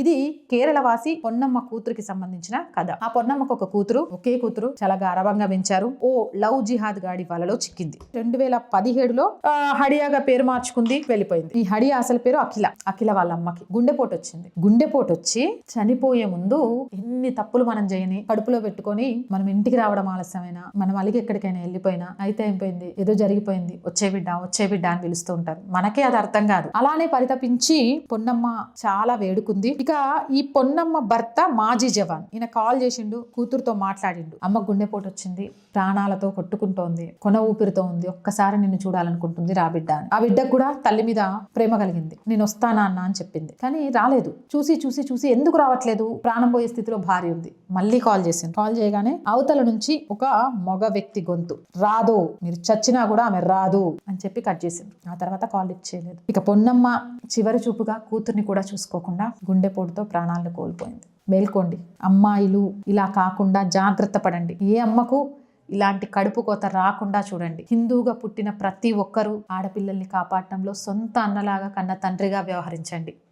ఇది కేరళవాసి పొన్నమ్మ కూతురికి సంబంధించిన కథ. ఆ పొన్నమ్మకు ఒక కూతురు ఒకే కూతురు చాలా గారవంగా పెంచారు. ఓ లవ్ జిహాద్ గాడి వలలో చిక్కింది. రెండు వేల పదిహేడులో హడియాగా పేరు మార్చుకుంది వెళ్ళిపోయింది. ఈ హడియా అసలు పేరు అఖిల అఖిల వాళ్ళ అమ్మకి గుండెపోటు వచ్చింది గుండెపోటు వచ్చి చనిపోయే ముందు ఎన్ని తప్పులు మనం చేయని కడుపులో పెట్టుకొని మనం ఇంటికి రావడం ఆలస్యమైనా మనం అలిగి ఎక్కడికైనా వెళ్ళిపోయినా అయితే అయిపోయింది ఏదో జరిగిపోయింది. వచ్చే బిడ్డ వచ్చే బిడ్డ అని పిలుస్తూ ఉంటారు. మనకే అది అర్థం కాదు. అలానే పరితపించి పొన్నమ్మ చాలా వేడుకుంది. ఇక ఈ పొన్నమ్మ భర్త మాజీ జవాన్. ఈయన కాల్ చేసిండు కూతురుతో మాట్లాడిండు. అమ్మ గుండెపోటు వచ్చింది ప్రాణాలతో కొట్టుకుంటోంది కొన ఊపిరితో ఉంది ఒక్కసారి నిన్ను చూడాలనుకుంటుంది రా బిడ్డ అని. ఆ బిడ్డకు కూడా తల్లి మీద ప్రేమ కలిగింది. నేను వస్తానా అన్న అని చెప్పింది. కానీ రాలేదు. చూసి చూసి చూసి ఎందుకు రావట్లేదు? ప్రాణం పోయే స్థితిలో భార్య ఉంది. మళ్ళీ కాల్ చేసింది కాల్ చేయగానే అవతల నుంచి ఒక మగ వ్యక్తి గొంతు. రాదు మీరు చచ్చినా కూడా ఆమె రాదు అని చెప్పి కట్ చేసింది ఆ తర్వాత కాల్ లిఫ్ట్ చేయలేదు. ఇక పొన్నమ్మ చివరి చూపుగా కూతుర్ని కూడా చూసుకోకుండా గుండె గుండెపోటుతో ప్రాణాలను కోల్పోయింది. మేల్కోండి. అమ్మాయిలు ఇలా కాకుండా జాగ్రత్త పడండి. ఏ అమ్మకు ఇలాంటి కడుపు కోత రాకుండా చూడండి. హిందూగా పుట్టిన ప్రతి ఒక్కరూ ఆడపిల్లల్ని కాపాడటంలో సొంత అన్నలాగా కన్న తండ్రిగా వ్యవహరించండి.